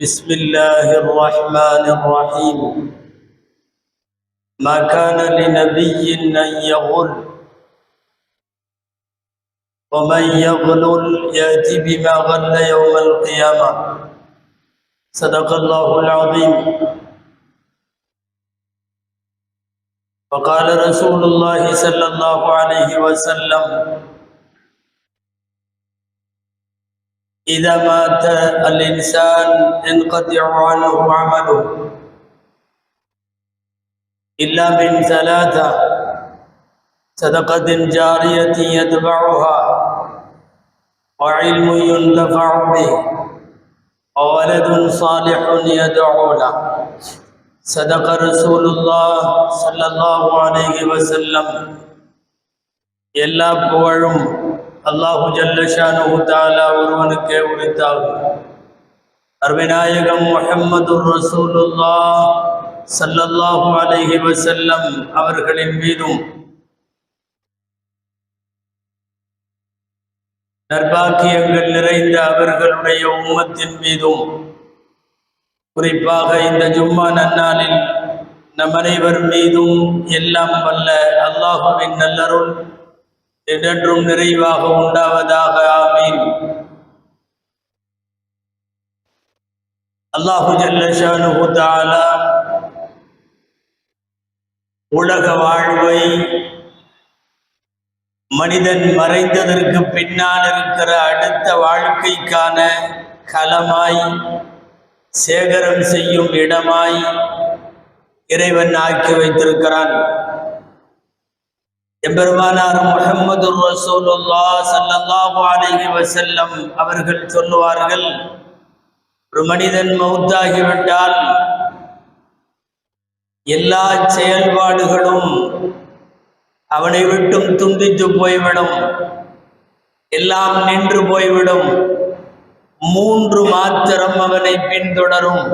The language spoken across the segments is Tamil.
بسم الله الرحمن الرحيم. ما كان لنبي أن يغل. ومن يغلل يأتي بما غل يوم القيامة. صدق الله العظيم. وقال رسول الله صلى الله عليه وسلم إذا مات الإنسان انقطع عنه عمله إلا من ثلاثة صدقة جارية يتبعها وعلم ينتفع به وولد صالح يدعو له صدق رسول الله صلى الله عليه وسلم எல்லா புகழும் அல்லாஹு ஜல்லஷானு தாலா ஒருவனுக்கே உரித்தாகும் அருவிநாயகம் முஹம்மது ரசூலுல்லா சல்லல்லாஹு அலைஹி வசல்லம் அவர்களின் மீதும் நற்பாக்கியங்கள் நிறைந்த அவர்களுடைய உம்மத்தின் மீதும் குறிப்பாக இந்த ஜும்மா நன்னாளில் நம் அனைவர் மீதும் எல்லாம் வல்ல அல்லாஹுவின் நல்லருள் என்றென்றும் நிறைவாக உண்டாவதாக ஆமீன். அல்லாஹு ஜல்லஷானு தாலா உலக வாழ்வை மனிதன் மறைந்ததற்கு பின்னால் இருக்கிற அடுத்த வாழ்க்கைக்கான களமாய் சேகரம் செய்யும் இடமாய் இறைவன் ஆக்கி வைத்திருக்கிறான். எம்பெருமானார் முகமது ரசூலுல்லா சல்லல்லாஹு அலைஹி வஸல்லம் அவர்கள் சொல்லுவார்கள் ஒரு மனிதன் மௌத்தாகிவிட்டால் எல்லா செயல்பாடுகளும் அவனை விட்டும் துண்டித்து போய்விடும் எல்லாம் நின்று போய்விடும் மூன்று மாத்திரம் அவனை பின்தொடரும்.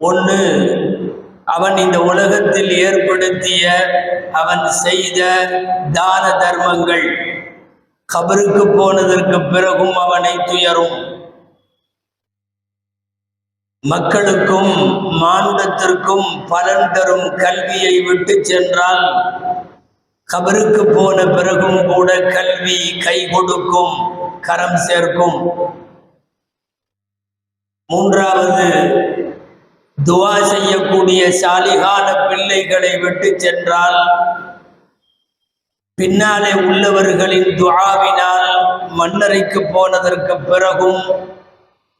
ஒன்று அவன் இந்த உலகத்தில் ஏற்படுத்திய அவன் செய்த தான தர்மங்கள். கபருக்கு போனதற்கு பிறகும் அவனை துயரும். மக்களுக்கும் மானுடத்திற்கும் பலன் தரும் கல்வியை விட்டு சென்றால் கபருக்கு போன பிறகும் கூட கல்வி கை கொடுக்கும் கரம் சேர்க்கும். மூன்றாவது துவா செய்யக்கூடிய சாலிகான பிள்ளைகளை விட்டு சென்றால் பின்னாலே உள்ளவர்களின் துவாவினால் மன்னரைக்கு போனதற்கு பிறகும்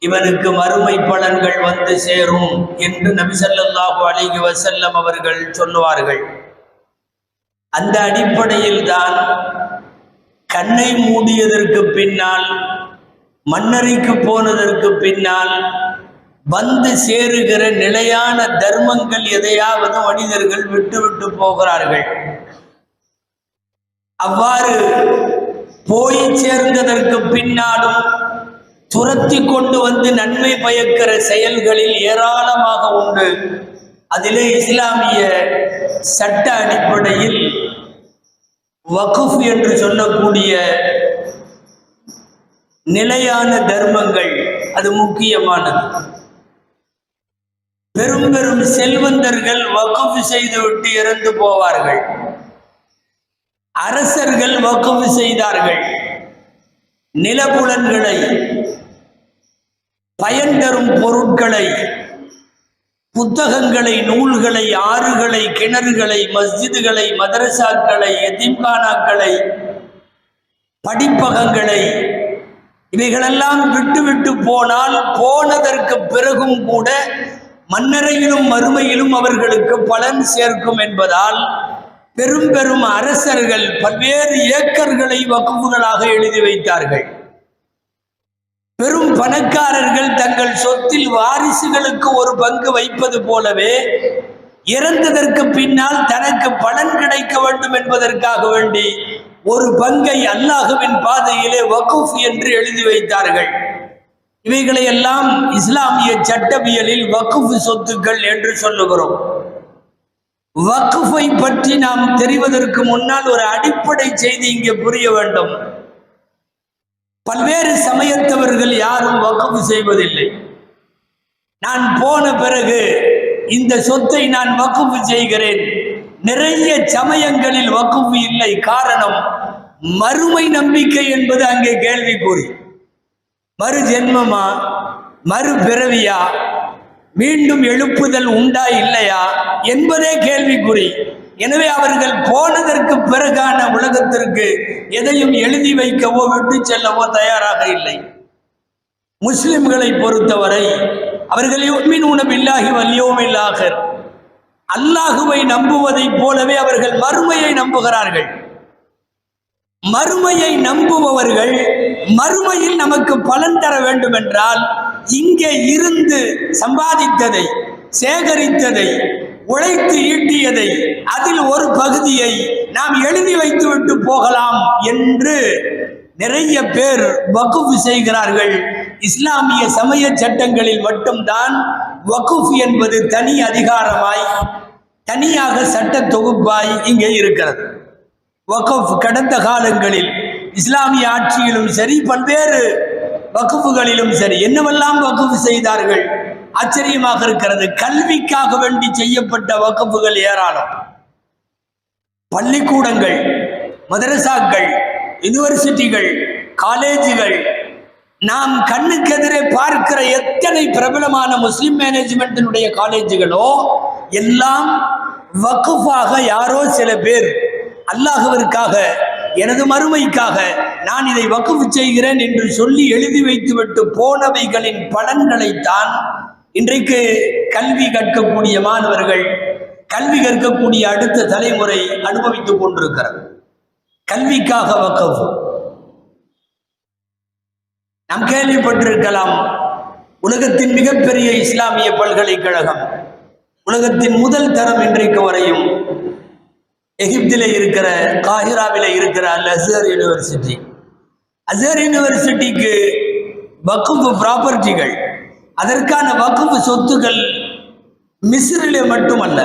இவனுக்கு மறுமை பலன்கள் வந்து சேரும் என்று நபிசல்லாஹு அலிகி வசல்லம் அவர்கள் சொல்லுவார்கள். அந்த அடிப்படையில் தான் கண்ணை மூடியதற்கு பின்னால் மன்னரைக்கு போனதற்கு பின்னால் வந்து சேருகிற நிலையான தர்மங்கள் எதையாவது மனிதர்கள் விட்டு விட்டு போகிறார்கள். அவ்வாறு போய் சேர்ந்ததற்கு பின்னாலும் துரத்தி கொண்டு வந்து நன்மை பயக்கிற செயல்களில் ஏராளமாக உண்டு. அதிலே இஸ்லாமிய சட்ட அடிப்படையில் வகுஃப் என்று சொல்லக்கூடிய நிலையான தர்மங்கள் அது முக்கியமானது. பெரும் பெரும் செல்வந்தர்கள் வகுப்பு செய்துவிட்டு இறந்து போவார்கள். அரசர்கள் வகுப்பு செய்தார்கள். நிலப்புலன்களை பயன் தரும் பொருட்களை புத்தகங்களை நூல்களை ஆறுகளை கிணறுகளை மஸ்ஜிதுகளை மதரசாக்களை எதிம்கானாக்களை படிப்பகங்களை இவைகளெல்லாம் விட்டுவிட்டு போனால் போனதற்கு பிறகும் கூட மன்னரையிலும் மறுமையிலும் அவர்களுக்கு பலன் சேர்க்கும் என்பதால் பெரும் பெரும் அரசர்கள் பல்வேறு ஏக்கர்களை வகுப்புகளாக எழுதி வைத்தார்கள். பெரும் பணக்காரர்கள் தங்கள் சொத்தில் வாரிசுகளுக்கு ஒரு பங்கு வைப்பது போலவே இறந்ததற்கு பின்னால் தனக்கு பலன் கிடைக்க வேண்டும் என்பதற்காக வேண்டி ஒரு பங்கை அல்லாஹுவின் பாதையிலே வகுஃப் என்று எழுதி வைத்தார்கள். இவைகளை எல்லாம் இஸ்லாமிய சட்டவியலில் வக்குஃபு சொத்துக்கள் என்று சொல்லுகிறோம். வக்குஃபை பற்றி நாம் தெரிவதற்கு முன்னால் ஒரு அடிப்படை செய்தி இங்கே புரிய வேண்டும். பல்வேறு சமயத்தவர்கள் யாரும் வக்குஃபு செய்வதில்லை. நான் போன பிறகு இந்த சொத்தை நான் வக்குஃபு செய்கிறேன். நிறைய சமயங்களில் வக்குஃபு இல்லை. காரணம் மறுமை நம்பிக்கை என்பது அங்கே கேள்விக்குறி. மறு ஜென்மமா மறு பிறவியா மீண்டும் எழுப்புதல் உண்டா இல்லையா? என்பதே கேள்விக்குறி. எனவே அவர்கள் போனதற்கு பிறகான உலகத்திற்கு எதையும் எழுதி வைக்கவோ விட்டு செல்லவோ தயாராக இல்லை. முஸ்லிம்களை பொறுத்தவரை அவர்கள் யுக்மின் உணவில்லாகி வல்யோமில்லாக அல்லாஹுவை நம்புவதைப் போலவே அவர்கள் மறுமையை நம்புகிறார்கள். மறுமையை நம்புபவர்கள் மறுமையில் நமக்கு பலன் தர வேண்டும் என்றால் இங்கே இருந்து சம்பாதித்ததை சேகரித்ததை உழைத்து ஈட்டியதை அதில் ஒரு பகுதியை நாம் எழுதி வைத்துவிட்டு போகலாம் என்று நிறைய பேர் வகுப்பு செய்கிறார்கள். இஸ்லாமிய சமய சட்டங்களில் மட்டும்தான் வகுஃப் என்பது தனி அதிகாரமாய் தனியாக சட்ட தொகுப்பாய் இங்கே இருக்கிறது. வகுப் கடந்த காலங்களில் இஸ்லாமிய ஆட்சியிலும் சரி பல்வேறு வகுப்புகளிலும் சரி என்னவெல்லாம் வகுப்பு செய்தார்கள்? ஆச்சரியமாக இருக்கிறது. கல்விக்காக வேண்டி செய்யப்பட்ட வகுப்புகள் ஏராளம். பள்ளிக்கூடங்கள் மதரசாக்கள் யூனிவர்சிட்டிகள் காலேஜுகள். நாம் கண்ணுக்கெதிரே பார்க்கிற எத்தனை பிரபலமான முஸ்லிம் மேனேஜ்மெண்ட்டினுடைய காலேஜுகளோ எல்லாம் வகுப்பாக யாரோ சில பேர் அல்லாஹவருக்காக எனது மறுமைக்காக நான் இதை வக்குவு செய்கிறேன் என்று சொல்லி எழுதி வைத்துவிட்டு போனவைகளின் பலன்களைத்தான் இன்றைக்கு கல்வி கற்கக்கூடிய மாணவர்கள் கல்வி கற்கக்கூடிய அடுத்த தலைமுறை அனுபவித்துக் கொண்டிருக்கிறது. கல்விக்காக வக்கவு நாம் கேள்விப்பட்டிருக்கலாம் உலகத்தின் மிகப்பெரிய இஸ்லாமிய பல்கலைக்கழகம் உலகத்தின் முதல் தரம் இன்றைக்கு வரையும் எகிப்தில இருக்கிற காஹிராவில் இருக்கிற அல் அசர் யூனிவர்சிட்டி அசர் யூனிவர்சிட்டிக்கு வக்குப்பு ப்ராப்பர்ட்டிகள் அதற்கான வக்குப்பு சொத்துக்கள் மிஸ்ரிலே மட்டுமல்ல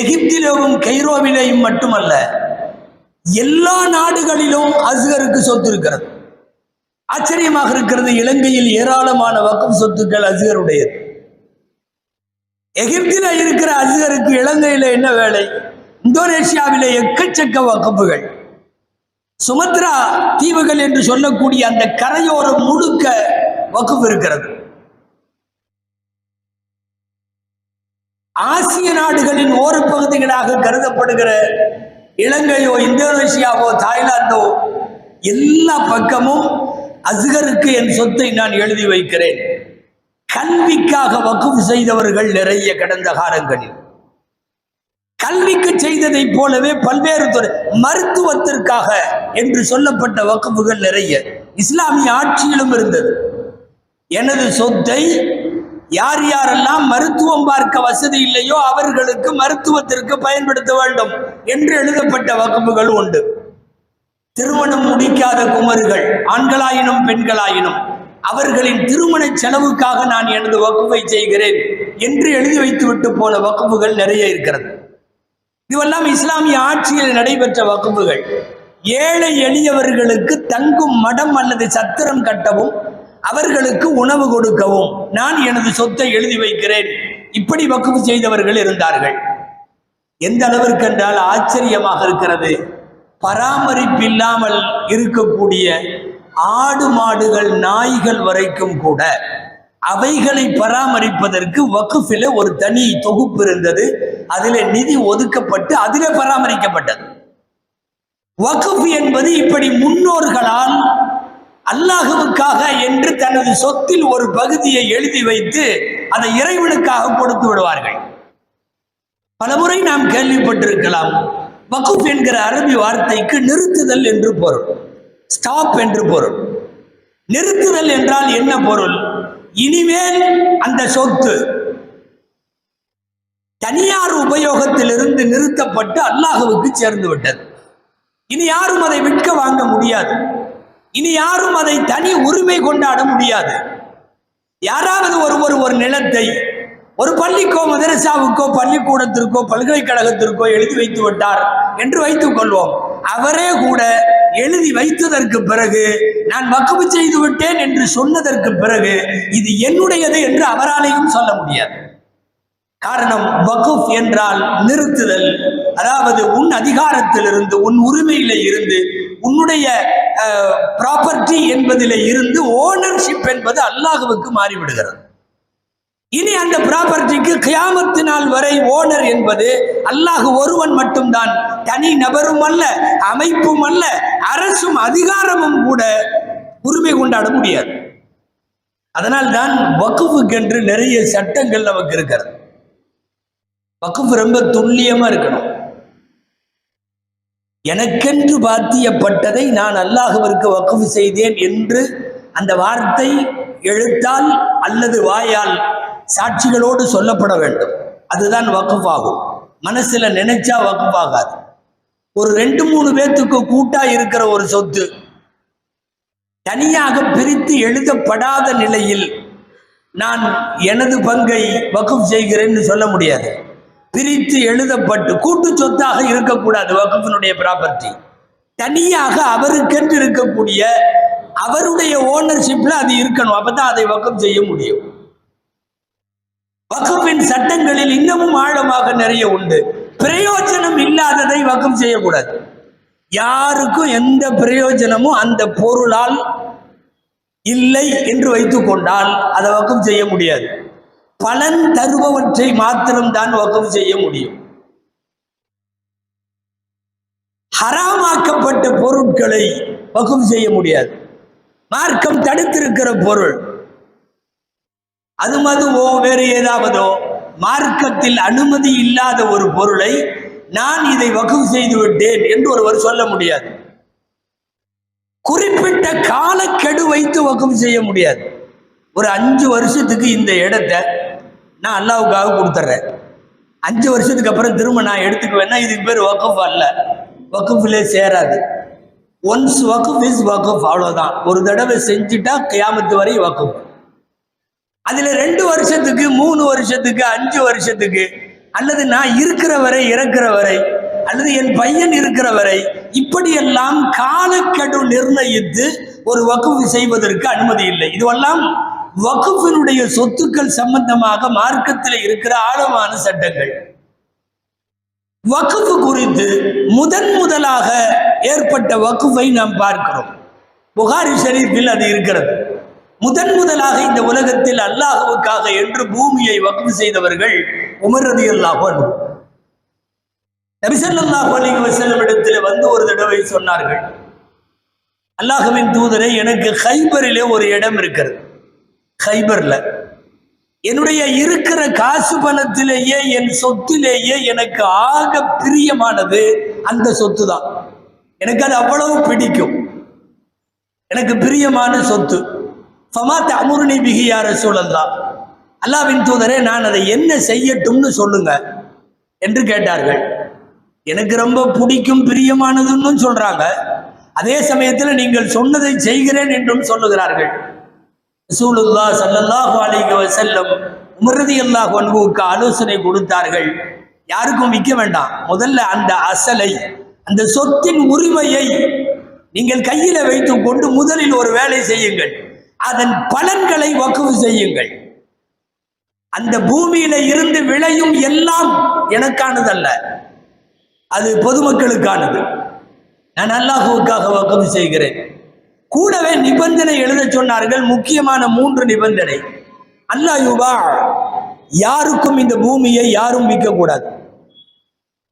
எகிப்திலேயும் கைரோவிலேயும் மட்டுமல்ல எல்லா நாடுகளிலும் அசுகருக்கு சொத்து இருக்கிறது. ஆச்சரியமாக இருக்கிறது இலங்கையில் ஏராளமான வக்கம் சொத்துக்கள் அசுகருடையது எகிப்தில் இருக்கிற அசுகருக்கு இலங்கையில் என்ன வேலை? இந்தோனேஷியாவிலே எக்கச்சக்க வகுப்புகள். சுமத்ரா தீவுகள் என்று சொல்லக்கூடிய அந்த கரையோரம் முழுக்க வகுப்பு இருக்கிறது. ஆசிய நாடுகளின் ஓரப்பகுதிகளாக கருதப்படுகிற இலங்கையோ இந்தோனேஷியாவோ தாய்லாந்தோ எல்லா பக்கமும் அசுகருக்கு என் சொத்தை நான் எழுதி வைக்கிறேன். கல்விக்காக வகுப்பு செய்தவர்கள் நிறைய கடந்த காலங்களில். கல்விக்கு செய்ததைப் போலவே பல்வேறு துறை மருத்துவத்திற்காக என்று சொல்லப்பட்ட வகுப்புகள் நிறைய. இஸ்லாமிய ஆட்சியிலும் இருந்தது. எனது சொத்தை யார் யாரெல்லாம் மருத்துவம் பார்க்க வசதி இல்லையோ அவர்களுக்கு மருத்துவத்திற்கு பயன்படுத்த வேண்டும் என்று எழுதப்பட்ட வகுப்புகள் உண்டு. திருமணம் முடிக்காத குமர்கள் ஆண்களாயினும் பெண்களாயினும் அவர்களின் திருமண செலவுக்காக நான் எனது வகுப்பை செய்கிறேன் என்று எழுதி வைத்துவிட்டு போன வகுப்புகள் நிறைய இருக்கிறது. இதுவெல்லாம் இஸ்லாமிய ஆட்சியில் நடைபெற்ற வகுப்புகள். ஏழை எளியவர்களுக்கு தங்கும் மடம் அல்லது சத்திரம் கட்டவும் அவர்களுக்கு உணவு கொடுக்கவும் நான் எனது சொத்தை எழுதி வைக்கிறேன். இப்படி வக்குவு செய்தவர்கள் இருந்தார்கள். எந்த அளவிற்கு என்றால் ஆச்சரியமாக இருக்கிறது. பராமரிப்பில்லாமல் இருக்கக்கூடிய ஆடு மாடுகள் நாய்கள் வரைக்கும் கூட அவைகளை பராமரிப்பதற்கு வகுப்பில் ஒரு தனி தொகுப்பு இருந்தது. அதில் நிதி ஒதுக்கப்பட்டு அதிலே பராமரிக்கப்பட்டது. வகுப்பு என்பது இப்படி முன்னோர்களால் அல்லாஹுவுக்காக என்று தனது சொத்தில் ஒரு பகுதியை எழுதி வைத்து அதை இறைவனுக்காக கொடுத்து விடுவார்கள். பலமுறை நாம் கேள்விப்பட்டிருக்கலாம் வகுப் என்கிற அரபி வார்த்தைக்கு நிறுத்துதல் என்று பொருள் ஸ்டாப் என்று பொருள். நிறுத்துதல் என்றால் என்ன பொருள்? இனிமேல் அந்த சொத்து தனியார் உபயோகத்திலிருந்து நிறுத்தப்பட்டு அல்லாஹுவுக்கு சேர்ந்து விட்டது. இனி யாரும் அதை விற்க வாங்க முடியாது. இனி யாரும் அதை தனி உரிமை கொண்டாட முடியாது. யாராவது ஒருவர் ஒரு நிலத்தை ஒரு பள்ளிக்கோ மதரசாவுக்கோ பள்ளிக்கூடத்திற்கோ பல்கலைக்கழகத்திற்கோ எழுதி வைத்து விட்டார் என்று வைத்துக் கொள்வோம். அவரே கூட எழுதி வைத்ததற்கு பிறகு நான் வக்குவு செய்து விட்டேன் என்று சொன்னதற்கு பிறகு இது என்னுடையது என்று அவராலேயும் சொல்ல முடியாது. காரணம் வகுப் என்றால் நிறுத்துதல். அதாவது உன் அதிகாரத்திலிருந்து உன் உரிமையில இருந்து உன்னுடைய ப்ராப்பர்ட்டி என்பதிலே இருந்து ஓனர்ஷிப் என்பது அல்லாஹுவுக்கு மாறிவிடுகிறது. இனி அந்த ப்ராப்பர்ட்டிக்கு கியாமத்து நாள் வரை ஓனர் என்பது அல்லாஹ் ஒருவன் மட்டும்தான். தனி நபரும் அல்ல அமைப்பும் அல்ல அரசும் அதிகாரமும் கூட உரிமை கொண்டாட முடியாது. அதனால் தான் வக்குவுக்கென்று நிறைய சட்டங்கள் நமக்கு இருக்கிறது. வக்குஃபு ரொம்ப துல்லியமா இருக்கணும். எனக்கென்று பாத்தியப்பட்டதை நான் அல்லாஹுவிற்கு வக்குவு செய்தேன் என்று அந்த வார்த்தை எழுத்தால் அல்லது வாயால் சாட்சிகளோடு சொல்லப்பட வேண்டும். அதுதான் வக்குஃபாகும் மனசில் மனசுல நினைச்சா வக்குஃபாகாது ஒரு ரெண்டு மூணு பேர்த்துக்கு கூட்டா இருக்கிற ஒரு சொத்து தனியாக பிரித்து எழுதப்படாத நிலையில் நான் எனது பங்கை வக்குஃப் செய்கிறேன்னு சொல்ல முடியாது. பிரித்து எழுதப்பட்டு கூட்டு சொத்தாக இருக்கக்கூடாது வகுப்பினுடைய ப்ராப்பர்ட்டி தனியாக அவருக்கென்று இருக்கக்கூடிய அவருடைய ஓனர்ஷிப்பில் அது இருக்கணும். அப்பதான் அதை வக்கம் செய்ய முடியும். வகுப்பின் சட்டங்களில் இன்னமும் ஆழமாக நிறைய உண்டு. பிரயோஜனம் இல்லாததை வக்கம் செய்யக்கூடாது. யாருக்கும் எந்த பிரயோஜனமும் அந்த பொருளால் இல்லை என்று வைத்துக் கொண்டால் அதை வக்கம் செய்ய முடியாது. பலன் தருபவற்றை மாத்திரம்தான் வக்கம் செய்ய முடியும். ஹராமாக்கப்பட்ட பொருட்களை வக்கம் செய்ய முடியாது. மார்க்கம் தடுத்திருக்கிற பொருள். அது மதுவோ வேறு ஏதாவதோ? மார்க்கத்தில் அனுமதி இல்லாத ஒரு பொருளை நான் இதை வகுப்பு செய்து விட்டேன் என்று ஒருவர் சொல்ல முடியாது. குறிப்பிட்ட காலக்கெடு வைத்து வகுப்பு செய்ய முடியாது. ஒரு அஞ்சு வருஷத்துக்கு இந்த இடத்தை நான் அல்லாவுக்காக கொடுத்துட்றேன். அஞ்சு வருஷத்துக்கு அப்புறம் திரும்ப நான் எடுத்துக்குவேன்னா இதுக்கு பேர் வக்குஃப் அல்ல. வக்குஃபிலே சேராது. ஒன்ஸ் வக்குஃப் இஸ் வக்குஃப் அவ்வளோதான் ஒரு தடவை செஞ்சுட்டா கியாமத்து வரை வக்குஃப் அதில் ரெண்டு வருஷத்துக்கு மூணு வருஷத்துக்கு அஞ்சு வருஷத்துக்கு அல்லது நான் இருக்கிற வரை இறக்குற வரை அல்லது என் பையன் இருக்கிற வரை இப்படியெல்லாம் காலக்கெடு நிர்ணயித்து ஒரு வகுப்பு செய்வதற்கு அனுமதி இல்லை. இதுவெல்லாம் வகுப்பினுடைய சொத்துக்கள் சம்பந்தமாக மார்க்கத்தில் இருக்கிற ஆழமான சட்டங்கள். வகுப்பு குறித்து முதன் முதலாக ஏற்பட்ட வகுப்பை நாம் பார்க்கிறோம். புகாரி ஷரீஃபில் அது இருக்கிறது. முதன் முதலாக இந்த உலகத்தில் அல்லாஹுவுக்காக என்று பூமியை வகுப்பு செய்தவர்கள் உமரதி அல்லாஹ் நபிசல்லாஹு அலிக வசல்லம் இடத்தில் வந்து ஒரு தடவை சொன்னார்கள் அல்லாஹுவின் தூதரை எனக்கு ஹைபரிலே ஒரு இடம் இருக்கிறது. ஹைபர்ல என்னுடைய இருக்கிற காசு பணத்திலேயே என் சொத்திலேயே எனக்கு ஆக பிரியமானது அந்த சொத்து தான் எனக்கு அது அவ்வளவு பிடிக்கும். எனக்கு பிரியமான சொத்து. ஃபமாத் அமுருனி பிகியார சூழல்லா அல்லாவின் தூதரே நான் அதை என்ன செய்யட்டும்னு சொல்லுங்க என்று கேட்டார்கள். எனக்கு ரொம்ப பிடிக்கும் பிரியமானதுன்னு சொல்றாங்க. அதே சமயத்தில் நீங்கள் சொன்னதை செய்கிறேன் என்றும் சொல்லுகிறார்கள். ரசூலுல்லா சல்லல்லாஹு அலைஹி வஸல்லம் உமரதி அல்லாஹ் ஒன்புக்கு ஆலோசனை கொடுத்தார்கள். யாருக்கும் விற்க வேண்டாம். முதல்ல அந்த அசலை அந்த சொத்தின் உரிமையை நீங்கள் கையில வைத்து கொண்டு முதலில் ஒரு வேலை செய்யுங்கள். அதன் பலன்களை வக்குவு செய்யுங்கள். அந்த பூமியில இருந்து விளையும் எல்லாம் எனக்கானதல்ல. அது பொதுமக்களுக்கானது. நான் அல்லாஹுவுக்காக வக்குவு செய்கிறேன். கூடவே நிபந்தனை எழுத சொன்னார்கள் முக்கியமான மூன்று நிபந்தனை. அல்லாஹ் யுபா யாருக்கும் இந்த பூமியை யாரும் விற்கக்கூடாது.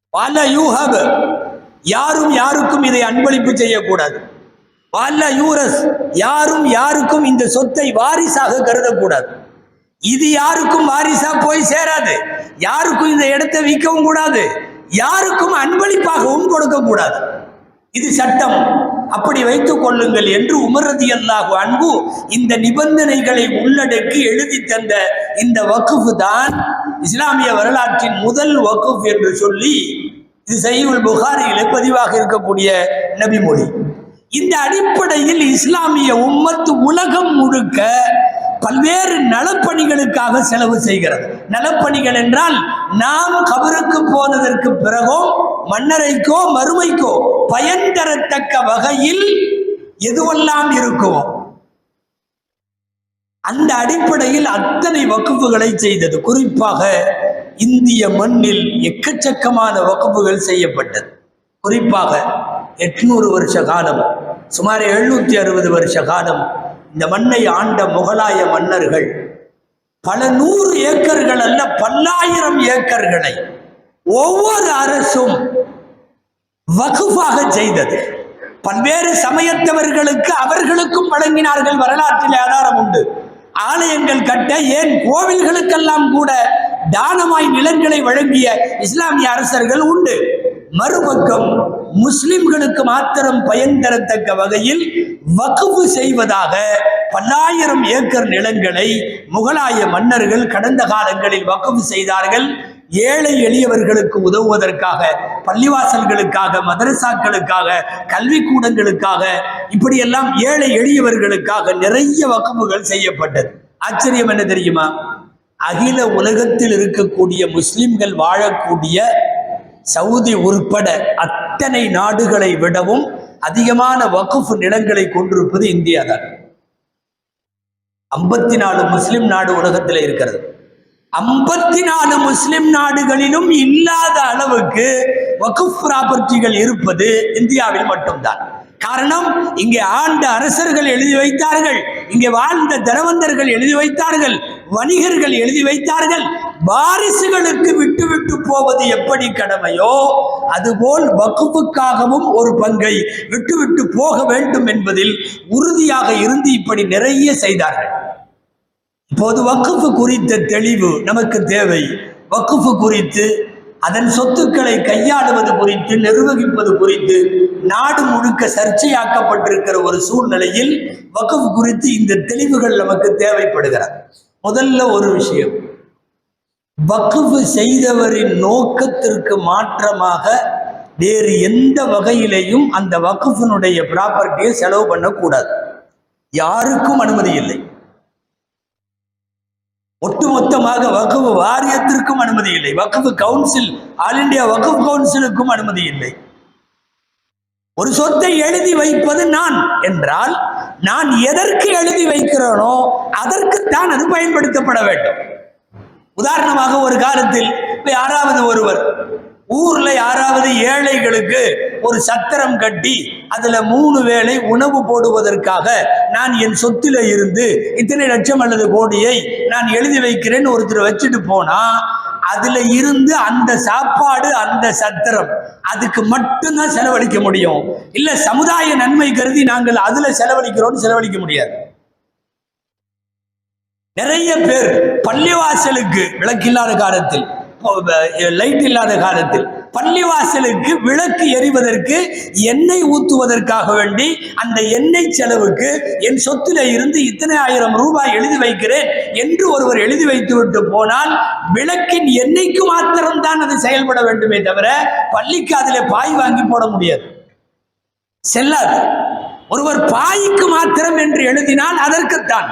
பல யூஹப் யாரும் யாருக்கும் இதை அன்பளிப்பு செய்யக்கூடாது. அல்ல யூரஸ் யாரும் யாருக்கும் இந்த சொத்தை வாரிசாக கருதக்கூடாது. இது யாருக்கும் வாரிசா போய் சேராது. யாருக்கும் இந்த இடத்தை விற்கவும் கூடாது. யாருக்கும் அன்பளிப்பாகவும் கொடுக்க கூடாது இது சட்டம். அப்படி வைத்துக் கொள்ளுங்கள் என்று உமரதி அல்லாஹு அன்பு இந்த நிபந்தனைகளை உள்ளடக்கி எழுதி தந்த இந்த வக்குஃபு தான் இஸ்லாமிய வரலாற்றின் முதல் வக்குஃப் என்று சொல்லி இது சையுல் புகாரியிலே பதிவாக இருக்கக்கூடிய நபிமொழி. இந்த அடிப்படையில் இஸ்லாமிய உம்மத்து உலகம் முழுக்க பல்வேறு நலப்பணிகளுக்காக செலவு செய்கிறது. நலப்பணிகள் என்றால் நாம் கபருக்கு போனதற்கு பிறகோ மன்னரைக்கோ மறுமைக்கோ பயன் தரத்தக்க வகையில் எதுவெல்லாம் இருக்குமோ அந்த அடிப்படையில் அத்தனை வகுப்புகளை செய்தது. குறிப்பாக இந்திய மண்ணில் எக்கச்சக்கமான வகுப்புகள் செய்யப்பட்டது. குறிப்பாக எட்நூறு வருஷ காலம் சுமார் எழுநூற்றி அறுபது வருஷ காலம் இந்த மண்ணை ஆண்ட முகலாய மன்னர்கள் பல நூறு ஏக்கர்கள் அல்ல பல்லாயிரம் ஏக்கர்களை ஒவ்வொரு அரசும் வகுப்பாக செய்தது. பல்வேறு சமயத்தவர்களுக்கு அவர்களுக்கும் வழங்கினார்கள் வரலாற்றில் ஆதாரம் உண்டு. ஆலயங்கள் கட்ட ஏன் கோவில்களுக்கெல்லாம் கூட தானமாய் நிலங்களை வழங்கிய இஸ்லாமிய அரசர்கள் உண்டு. மறுபக்கம் முஸ்லிம்களுக்கு மாத்திரம் பயன் தரத்தக்க வகையில் வகுப்பு செய்வதாக பல்லாயிரம் ஏக்கர் நிலங்களை முகலாய மன்னர்கள் கடந்த காலங்களில் வகுப்பு செய்தார்கள். ஏழை எளியவர்களுக்கு உதவுவதற்காக பள்ளிவாசல்களுக்காக மதரசாக்களுக்காக கல்விக்கூடங்களுக்காக இப்படியெல்லாம் ஏழை எளியவர்களுக்காக நிறைய வகுப்புகள் செய்யப்பட்டது. ஆச்சரியம் என்ன தெரியுமா? அகில உலகத்தில் இருக்கக்கூடிய முஸ்லிம்கள் வாழக்கூடிய சவுதி உட்பட அத்தனை நாடுகளை விடவும் அதிகமான வகுப்பு நிலங்களை கொண்டிருப்பது இந்தியா தான். ஐம்பத்தி நாலு முஸ்லிம் நாடு உலகத்தில் இருக்கிறது. ஐம்பத்தி நாலு முஸ்லிம் நாடுகளிலும் இல்லாத அளவுக்கு வகுப் ப்ராப்பர்ட்டிகள் இருப்பது இந்தியாவில் மட்டும்தான். காரணம் இங்கே ஆண்ட அரசர்கள் எழுதி வைத்தார்கள் இங்கே வாழ்ந்த தனவந்தர்கள் எழுதி வைத்தார்கள் வணிகர்கள் எழுதி வைத்தார்கள் வாரிசுகளுக்கு விட்டு விட்டு போவது எப்படி கடமையோ அதுபோல் வகுப்புக்காகவும் ஒரு பங்கை விட்டு விட்டு போக வேண்டும் என்பதில் உறுதியாக இருந்து இப்படி நிறைய செய்தார்கள். இப்போது வக்குஃபு குறித்த தெளிவு நமக்கு தேவை. வக்குஃபு குறித்து அதன் சொத்துக்களை கையாளுவது குறித்து நிர்வகிப்பது குறித்து நாடு முழுக்க சர்ச்சையாக்கப்பட்டிருக்கிற ஒரு சூழ்நிலையில் வக்குப்பு குறித்து இந்த தெளிவுகள் நமக்கு தேவைப்படுகிறது. முதல்ல ஒரு விஷயம். வக்குஃபு செய்தவரின் நோக்கத்திற்கு மாற்றமாக வேறு எந்த வகையிலையும் அந்த வக்குஃபினுடைய ப்ராப்பர்ட்டியை செலவு பண்ணக்கூடாது. யாருக்கும் அனுமதி இல்லை. ஒட்டுமொத்தமாக வகுப்பு வாரியத்திற்கும் அனுமதி இல்லை. வகுப்பு கவுன்சில் ஆல் இந்தியா வக்குவு கவுன்சிலுக்கும் அனுமதி இல்லை. ஒரு சொத்தை எழுதி வைப்பது நான் என்றால் நான் எதற்கு எழுதி வைக்கிறேனோ அதற்குத்தான் அது பயன்படுத்தப்பட வேண்டும். உதாரணமாக ஒரு காலத்தில் இப்போ யாராவது ஒருவர் ஊர்ல யாராவது ஏழைகளுக்கு ஒரு சத்திரம் கட்டி அதுல மூணு வேளை உணவு போடுவதற்காக நான் என் சொத்தில இருந்து இத்தனை லட்சம் அல்லது கோடியை நான் எழுதி வைக்கிறேன்னு ஒருத்தர் வச்சுட்டு போனா அதுல இருந்து அந்த சாப்பாடு அந்த சத்திரம் அதுக்கு மட்டும்தான் செலவழிக்க முடியும். இல்ல சமுதாய நன்மை கருதி நாங்கள் அதுல செலவழிக்கிறோம்னு செலவழிக்க முடியாது. நிறைய பேர் பள்ளிவாசலுக்கு விளக்கில்லாத காலத்தில் லைட் இல்லாத காலத்தில் பள்ளிவாசலுக்கு விளக்கு எரிவதற்கு எண்ணெய் ஊற்றுவதற்காக வேண்டி அந்த எண்ணெய் செலவுக்கு என் சொத்துல இருந்து இத்தனை ஆயிரம் ரூபாய் எழுதி வைக்கிறேன் என்று ஒருவர் எழுதி வைத்துவிட்டு போனால் விளக்கின் எண்ணெய்க்கு மாத்திரம்தான் அது செயல்பட வேண்டுமே தவிர பள்ளிக்கு அதில் பாய் வாங்கி போட முடியாது. செல்லாது. ஒருவர் பாய்க்கு மாத்திரம் என்று எழுதினால் அதற்குத்தான்.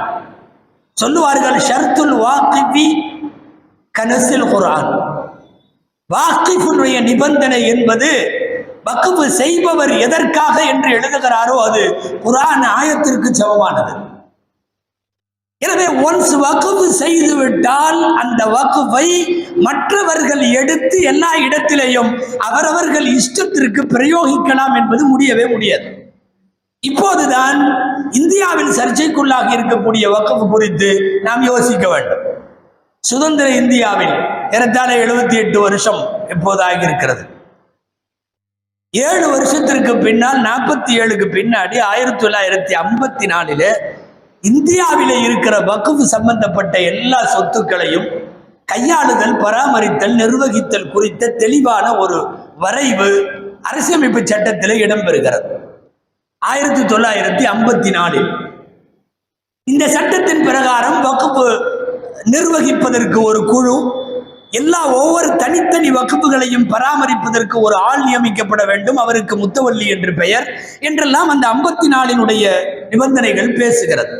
சொல்லுவார்கள் ஷர்துல் வாக்கிபி கனசில் குரான் வாக்கிஃபுடைய நிபந்தனை என்பது வக்குப்பு செய்பவர் எதற்காக என்று எழுதுகிறாரோ அது குரான் ஆயத்திற்கு சமமானது. எனவே ஒன்ஸ் வக்குப்பு செய்து விட்டால் அந்த வக்குவை மற்றவர்கள் எடுத்து எல்லா இடத்திலேயும் அவரவர்கள் இஷ்டத்திற்கு பிரயோகிக்கலாம் என்பது முடியவே முடியாது. இப்போதுதான் இந்தியாவில் சர்ச்சைக்குள்ளாக இருக்கக்கூடிய வக்குப்பு குறித்து நாம் யோசிக்க வேண்டும். சுதந்திர இந்தியாவில் ஏறத்தாழ எழுபத்தி எட்டு வருஷம் இப்போது ஆகியிருக்கிறது ஏழு வருஷத்திற்கு பின்னால் நாற்பத்தி ஏழுக்கு பின்னாடி ஆயிரத்தி தொள்ளாயிரத்தி ஐம்பத்தி நாலில் இந்தியாவில் இருக்கிற வக்குஃபு சம்பந்தப்பட்ட எல்லா சொத்துக்களையும் கையாளுதல் பராமரித்தல் நிர்வகித்தல் குறித்த தெளிவான ஒரு வரைவு அரசியமைப்பு சட்டத்தில் இடம்பெறுகிறது. ஆயிரத்தி தொள்ளாயிரத்தி ஐம்பத்தி நாலில் இந்த சட்டத்தின் பிரகாரம் வகுப்பு நிர்வகிப்பதற்கு ஒரு குழு எல்லா ஒவ்வொரு தனித்தனி வகுப்புகளையும் பராமரிப்பதற்கு ஒரு ஆள் நியமிக்கப்பட வேண்டும். அவருக்கு முத்தவல்லி என்று பெயர். என்றெல்லாம் அந்த ஐம்பத்தி நாலினுடைய நிபந்தனைகள் பேசுகிறது.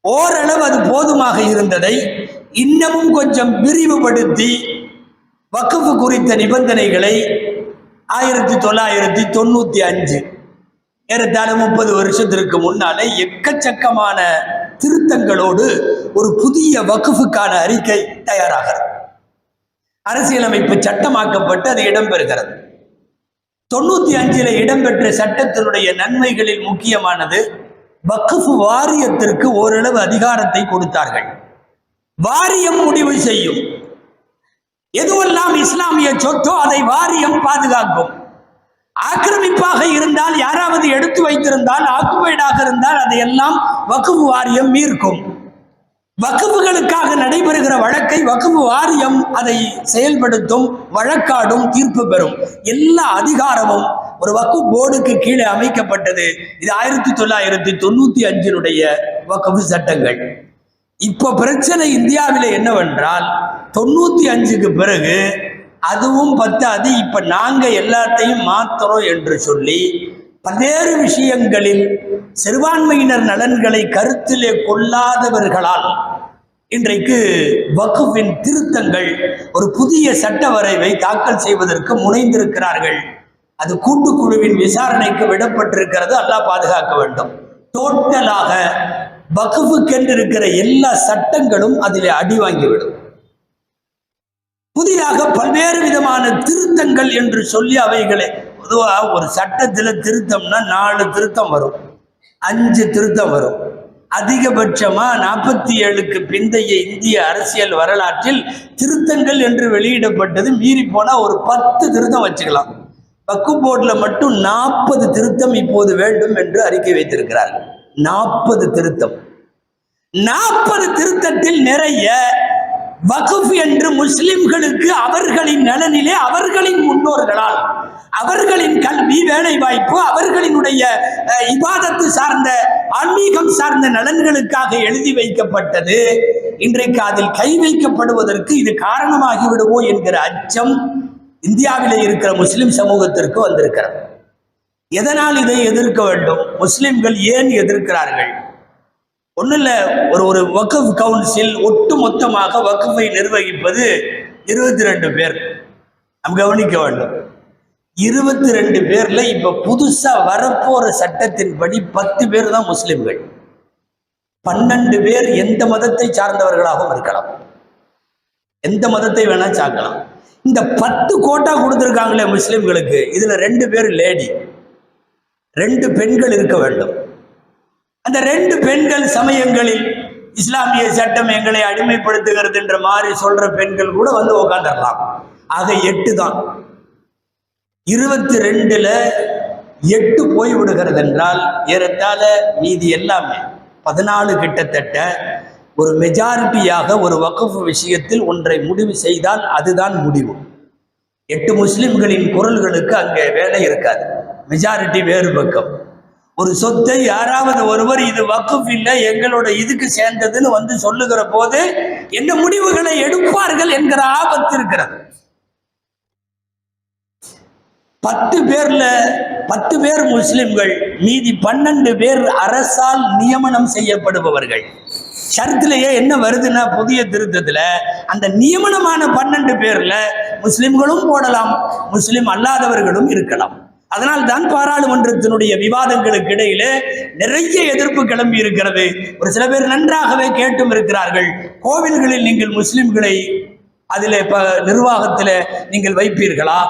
ஓரளவு அது போதுமாக இருந்ததை இன்னமும் கொஞ்சம் விரிவுபடுத்தி வக்குப்பு குறித்த நிபந்தனைகளை ஆயிரத்தி தொள்ளாயிரத்தி தொண்ணூத்தி அஞ்சு ஏறத்தாழ முப்பது வருஷத்திற்கு முன்னாலே எக்கச்சக்கமான திருத்தங்களோடு ஒரு புதிய வகுப்புக்கான அறிக்கை தயாராகிறது. அரசியலமைப்பு சட்டமாக்கப்பட்டு அது இடம்பெறுகிறது. தொண்ணூத்தி அஞ்சில் இடம்பெற்ற சட்டத்தினுடைய நன்மைகளில் முக்கியமானது வக்குஃபு வாரியத்திற்கு ஓரளவு அதிகாரத்தை கொடுத்தார்கள். வாரியம் முடிவு செய்யும். எதுவெல்லாம் இஸ்லாமிய சொத்தோ அதை வாரியம் பாதுகாக்கும். ஆக்கிரமிப்பாக இருந்தால் யாராவது எடுத்து வைத்திருந்தால் ஆக்குபைடாக இருந்தால் அதையெல்லாம் வக்குவு வாரியம் மீர்க்கும். வக்குவுகளுக்காக நடைபெறுகிற வழக்கை வக்குவு வாரியம் அதை செயல்படுத்தும் வழக்காடும் தீர்ப்பு பெறும். எல்லா அதிகாரமும் ஒரு வக்கு போர்டுக்கு கீழே அமைக்கப்பட்டது. இது ஆயிரத்தி தொள்ளாயிரத்தி தொண்ணூத்தி அஞ்சினுடைய வக்குவு சட்டங்கள். இப்போ பிரச்சனை இந்தியாவில் என்னவென்றால் தொண்ணூத்தி அஞ்சுக்கு பிறகு அதுவும் பத்தாது. இப்ப நாங்க எல்லாத்தையும் மாத்துறோம் என்று சொல்லி பல்வேறு விஷயங்களில் சிறுபான்மையினர் நலன்களை கருத்திலே கொள்ளாதவர்களால் இன்றைக்கு வகுப்பின் திருத்தங்கள் ஒரு புதிய சட்ட வரைவை தாக்கல் செய்வதற்கு முனைந்திருக்கிறார்கள். அது கூட்டுக்குழுவின் விசாரணைக்கு விடப்பட்டிருக்கிறது. அல்லாஹ் பாதுகாக்க வேண்டும். டோட்டலாக வகுப்புக்கென்று இருக்கிற எல்லா சட்டங்களும் அதில் அடி வாங்கிவிடும். புதிதாக பல்வேறு விதமான திருத்தங்கள் என்று சொல்லி அவைகளை பொதுவாக ஒரு சட்டத்தில் திருத்தம்னா நாலு திருத்தம் வரும். அஞ்சு திருத்தம் வரும். அதிகபட்சமாக நாற்பத்தி ஏழுக்கு பிந்தைய இந்திய அரசியல் வரலாற்றில் திருத்தங்கள் என்று வெளியிடப்பட்டது மீறி போனால் ஒரு பத்து திருத்தம் வச்சுக்கலாம். பக்கு போர்டில் மட்டும் நாற்பது திருத்தம் இப்போது வேண்டும் என்று அறிக்கை வைத்திருக்கிறார்கள். நாற்பது திருத்தம். நாற்பது திருத்தத்தில் நிறைய வகுப் என்று முஸ்லிம்களுக்கு அவர்களின் நலனிலே அவர்களின் முன்னோர்களால் அவர்களின் கல்வி வேலை வாய்ப்பு அவர்களினுடைய இபாதத்து சார்ந்த ஆன்மீகம் சார்ந்த நலன்களுக்காக எழுதி வைக்கப்பட்டது. இன்றைக்கு அதில் கை வைக்கப்படுவதற்கு இது காரணமாகிவிடுமோ என்கிற அச்சம் இந்தியாவிலே இருக்கிற முஸ்லிம் சமூகத்திற்கு வந்திருக்கிறது. எதனால் இதை எதிர்க்க வேண்டும்? முஸ்லிம்கள் ஏன் எதிர்க்கிறார்கள்? ஒன்றும் இல்லை ஒரு ஒரு வக்கஃப் கவுன்சில் ஒட்டு மொத்தமாக வக்கஃபை நிர்வகிப்பது இருபத்தி ரெண்டு பேர். நாம் கவனிக்க வேண்டும். இருபத்தி ரெண்டு பேர்ல இப்ப புதுசா வரப்போற சட்டத்தின்படி பத்து பேர் தான் முஸ்லிம்கள். பன்னெண்டு பேர் எந்த மதத்தை சார்ந்தவர்களாகவும் இருக்கலாம். எந்த மதத்தை வேணா சாக்கலாம் இந்த பத்து கோட்டா கொடுத்துருக்காங்களே முஸ்லிம்களுக்கு இதுல ரெண்டு பேர் லேடி. ரெண்டு பெண்கள் இருக்க வேண்டும். அந்த ரெண்டு பெண்கள் சமயங்களில் இஸ்லாமிய சட்டம் எங்களை அடிமைப்படுத்துகிறது என்ற மாதிரி சொல்ற பெண்கள் கூட வந்து உட்காந்துடலாம் ஆக எட்டு தான். இருபத்தி ரெண்டுல எட்டு போய் விடுகிறது என்றால் ஏறத்தாழ மீதி எல்லாமே பதினாலு கிட்டத்தட்ட ஒரு மெஜாரிட்டியாக ஒரு வகுப்பு விஷயத்தில் ஒன்றை முடிவு செய்தால் அதுதான் முடிவு. எட்டு முஸ்லிம்களின் குரல்களுக்கு அங்கே வேலை இருக்காது. மெஜாரிட்டி வேறு பக்கம். ஒரு சொத்தை யாராவது ஒருவர் இது வக்குஃப் இல்லை எங்களோட இதுக்கு சேர்ந்ததுன்னு வந்து சொல்லுகிற போது என்ன முடிவுகளை எடுப்பார்கள் என்கிற ஆபத்து இருக்கிறது. பத்து பேர்ல பத்து பேர் முஸ்லிம்கள் மீதி பன்னெண்டு பேர் அரசால் நியமனம் செய்யப்படுபவர்கள். ஷரத்திலேயே என்ன வருதுன்னா புதிய திருத்தத்துல அந்த நியமனமான பன்னெண்டு பேர்ல முஸ்லிம்களும் போடலாம் முஸ்லிம் அல்லாதவர்களும் இருக்கலாம். அதனால் தான் பாராளுமன்றத்தினுடைய விவாதங்களுக்கு இடையிலே நிறைய எதிர்ப்பு கிளம்பி இருக்கிறது. ஒரு சில பேர் நன்றாகவே கேட்டும் இருக்கிறார்கள். கோவில்களில் நீங்கள் முஸ்லிம்களை அதில் இப்ப நிர்வாகத்தில் நீங்கள் வைப்பீர்களா?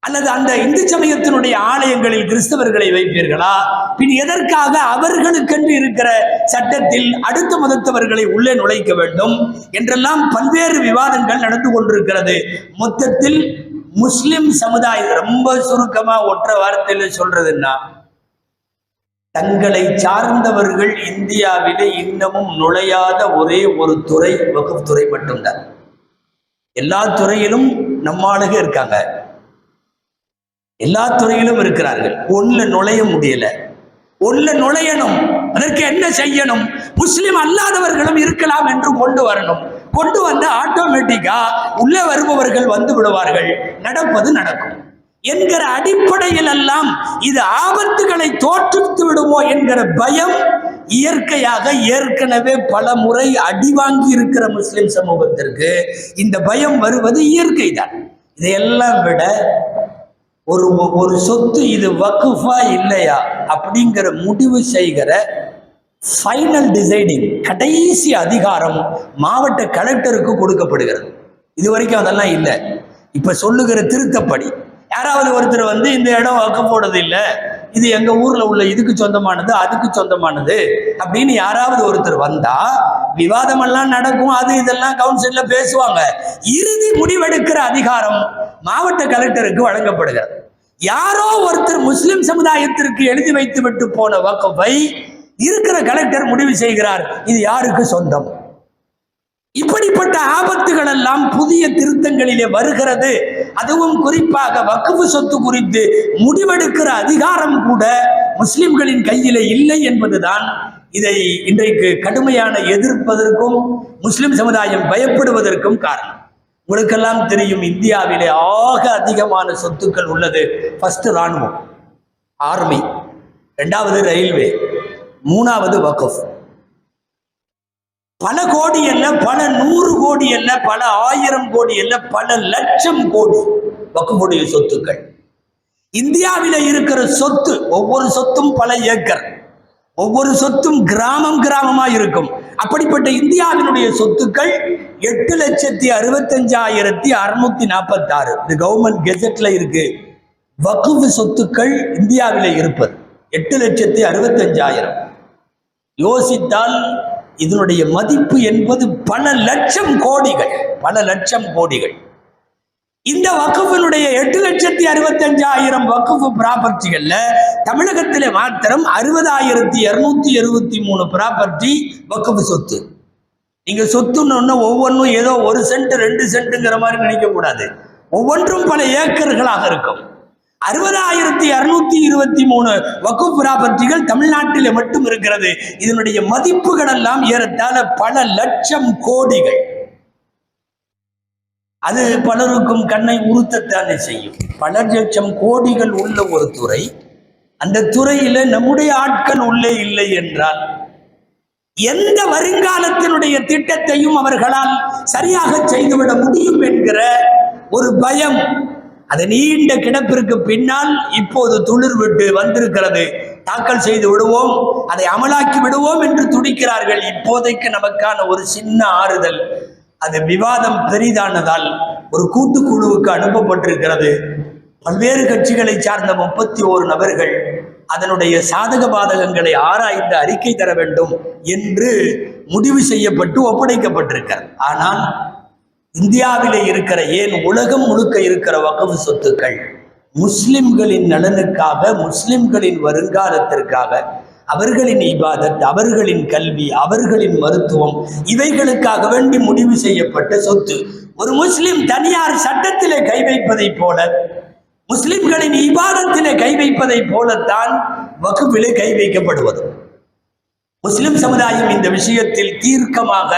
அல்லது அந்த இந்து சமயத்தினுடைய ஆலயங்களில் கிறிஸ்தவர்களை வைப்பீர்களா? பின் எதற்காக அவர்களுக்கென்று இருக்கிற சட்டத்தில் அடுத்த மதத்தவர்களை உள்ளே நுழைக்க வேண்டும்? என்றெல்லாம் பல்வேறு விவாதங்கள் நடந்து கொண்டிருக்கிறது. மொத்தத்தில் முஸ்லிம் சமுதாயம் ரொம்ப சுருக்கமா ஒற்ற வார்த்தையில சொல்றதுன்னா தங்களை சார்ந்தவர்கள் இந்தியாவிலே இன்னமும் நுழையாத ஒரே ஒரு துறை வகுப்பு துறை மட்டும்தான். எல்லா துறையிலும் நம்மாளுக இருக்காங்க. எல்லா துறையிலும் இருக்கிறார்கள். ஒண்ணுல நுழைய முடியல. ஒண்ணுல நுழையணும். அதற்கு என்ன செய்யணும்? முஸ்லிம் அல்லாதவர்களும் இருக்கலாம் என்று கொண்டு வரணும். கொண்டு வந்து ஆட்டோமேட்டிக்கா உள்ளே வருபவர்கள் வந்து விடுவார்கள். நடப்பது நடக்கும். என்கிற அடிப்படையில் எல்லாம் இது ஆபத்துகளை தோற்றுவித்து விடுமோ என்கிற பயம் இயற்கையாக ஏற்கனவே பல முறை அடி வாங்கி இருக்கிற முஸ்லிம் சமூகத்திற்கு இந்த பயம் வருவது இயற்கை தான் இதையெல்லாம் விட ஒரு ஒரு சொத்து இது வக்குஃபா இல்லையா அப்படிங்கிற முடிவு செய்கிற ஃபைனல் டிசைடிங் கடைசி அதிகாரம் மாவட்ட கலெக்டருக்கு கொடுக்கப்படுகிறது. இது வரைக்கும் அதெல்லாம் இல்லை. இப்போ சொல்லுகிற திருத்தப்படி யாராவது ஒருத்தர் வந்து இந்த இடம் வக்கப்போடுறது இல்லை இது எங்க ஊர்ல உள்ள இதுக்கு சொந்தமானது அதுக்கு சொந்தமானது அப்படின்னு யாராவது ஒருத்தர் வந்தா விவாதம் எல்லாம் நடக்கும் அது இதெல்லாம் கவுன்சில்ல பேசுவாங்க. இறுதி முடிவெடுக்கிற அதிகாரம் மாவட்ட கலெக்டருக்கு வழங்கப்படுகிறது. யாரோ ஒருத்தர் முஸ்லிம் சமுதாயத்திற்கு எழுதி வைத்து விட்டு போன வக்கவை இருக்கிற கலெக்டர் முடிவு செய்கிறார் இது யாருக்கு சொந்தம்? இப்படிப்பட்ட ஆபத்துகள் எல்லாம் புதிய திருத்தங்களிலே வருகிறது. அதுவும் குறிப்பாக வக்குவு சொத்து குறித்து முடிவெடுக்கிற அதிகாரம் கூட முஸ்லிம்களின் கையிலே இல்லை என்பதுதான் இதை இன்றைக்கு கடுமையான எதிர்ப்பதற்கும் முஸ்லிம் சமுதாயம் பயப்படுவதற்கும் காரணம். உங்களுக்கெல்லாம் தெரியும் இந்தியாவிலே ஆக அதிகமான சொத்துக்கள் உள்ளது. ஃபர்ஸ்ட் ராணுவம் ஆர்மி ரெண்டாவது ரயில்வே மூணாவது வக்குஃப். பல கோடி அல்ல பல நூறு கோடி அல்ல பல ஆயிரம் கோடி அல்ல பல லட்சம் கோடி வக்குஃபுடைய சொத்துக்கள். இந்தியாவில் இருக்கிற சொத்து ஒவ்வொரு சொத்தும் பல ஏக்கர். ஒவ்வொரு சொத்தும் கிராமம் கிராமமா இருக்கும். அப்படிப்பட்ட இந்தியாவினுடைய சொத்துக்கள் எட்டு லட்சத்தி அறுபத்தஞ்சாயிரத்தி அறுநூத்தி நாற்பத்தி ஆறு இது கவர்மெண்ட் கெசட்ல இருக்கு. வக்குஃபு சொத்துக்கள் இந்தியாவில் இருப்பது. எட்டு லட்சத்தி அறுபத்தஞ்சாயிரம். யோசித்தால் இதனுடைய மதிப்பு என்பது பல லட்சம் கோடிகள் பல லட்சம் கோடிகள். இந்த வக்குஃபினுடைய எட்டு லட்சத்தி அறுபத்தஞ்சாயிரம் வக்குஃபு ப்ராப்பர்ட்டிகள்ல தமிழகத்திலே மாத்திரம் அறுபதாயிரத்தி இருநூத்தி எழுபத்தி மூணு ப்ராப்பர்ட்டி வக்குஃபு சொத்து. நீங்க சொத்துன்னு ஒவ்வொன்றும் ஏதோ ஒரு சென்ட் ரெண்டு சென்ட்டுங்கிற மாதிரி நினைக்க கூடாது ஒவ்வொன்றும் பல ஏக்கர்களாக இருக்கும். அறுபதாயிரத்தி அறுநூத்தி இருபத்தி மூணு வக்கு ப்ராபர்ட்டிகள் தமிழ்நாட்டில் மட்டும் இருக்கிறது. இதனுடைய மதிப்புகள் எல்லாம் ஏறத்தாழ பல லட்சம் கோடிகள். அது பலருக்கும் கண்ணை உறுத்தத்தானே செய்யும். பல லட்சம் கோடிகள் உள்ள ஒரு துறை அந்த துறையில நம்முடைய ஆட்கள் உள்ளே இல்லை என்றால் எந்த வருங்காலத்தினுடைய திட்டத்தையும் அவர்களால் சரியாக செய்துவிட முடியும் என்கிற ஒரு பயம் அது நீண்ட கிடப்பிற்கு பின்னால் இப்போது துளிர் விட்டு வந்திருக்கிறது. தாக்கல் செய்து விடுவோம். அதை அமலாக்கி விடுவோம் என்று துடிக்கிறார்கள். இப்போதைக்கு நமக்கான ஒரு சின்ன ஆறுதல் அது விவாதம் பெரிதானதால் ஒரு கூட்டுக்குழுவுக்கு அனுப்பப்பட்டிருக்கிறது. பல்வேறு கட்சிகளை சார்ந்த முப்பத்தி ஓரு நபர்கள் அதனுடைய சாதக பாதகங்களை ஆராய்ந்து அறிக்கை தர வேண்டும் என்று முடிவு செய்யப்பட்டு ஒப்படைக்கப்பட்டிருக்கிறது ஆனால் இந்தியாவிலே இருக்கிற ஏன் உலகம் முழுக்க இருக்கிற வகவு சொத்துக்கள்? முஸ்லிம்களின் நலனுக்காக முஸ்லிம்களின் வருங்காலத்திற்காக அவர்களின் இபாதத் அவர்களின் கல்வி அவர்களின் மருத்துவம் இவைகளுக்காக வேண்டி முடிவு செய்யப்பட்ட சொத்து. ஒரு முஸ்லிம் தனியார் சட்டத்திலே கை வைப்பதைப் போல முஸ்லிம்களின் இபாதத்திலே கை வைப்பதைப் போலத்தான் வகுப்பிலே கை வைக்கப்படுவது. முஸ்லிம் சமுதாயம் இந்த விஷயத்தில் தீர்க்கமாக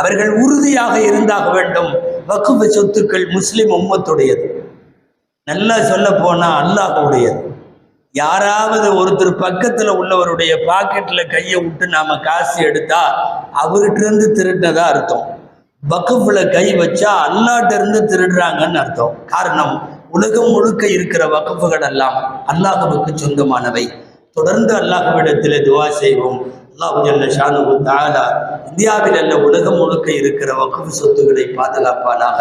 அவர்கள் உறுதியாக இருந்தாக வேண்டும். வக்குஃபு சொத்துக்கள் முஸ்லிம் உம்மத்துடையது. நல்லா சொல்ல போனா அல்லாஹுடையது யாராவது ஒருத்தர் பக்கத்துல உள்ளவருடைய பாக்கெட்ல கையை விட்டு நாம காசு எடுத்தா அவர்கிட்ட இருந்து திருடினதா அர்த்தம். வக்குஃபுல கை வச்சா அல்லாட்ட இருந்து திருடுறாங்கன்னு அர்த்தம். காரணம் உலகம் முழுக்க இருக்கிற வகுப்புகள் எல்லாம் அல்லாஹுவுக்கு சொந்தமானவை. தொடர்ந்து அல்லாஹுவிடத்தில் துவா செய்வோம். அல்லாஹு ஷானு தாலா இந்தியாவில் அல்ல உலகம் முழுக்க இருக்கிற வக்குவு சொத்துக்களை பாதுகாப்பானாக.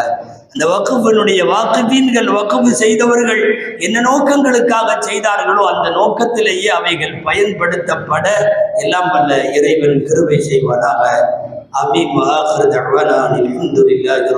அந்த வக்குவனுடைய வாக்குவீன்கள் வக்குவு செய்தவர்கள் என்ன நோக்கங்களுக்காக செய்தார்களோ அந்த நோக்கத்திலேயே அவைகள் பயன்படுத்தப்பட எல்லாம் வல்ல இறைவன் கருவை செய்வதாக அமீன் மகாஹர் தழ்வனான் அல்ஹம்துலில்லாஹி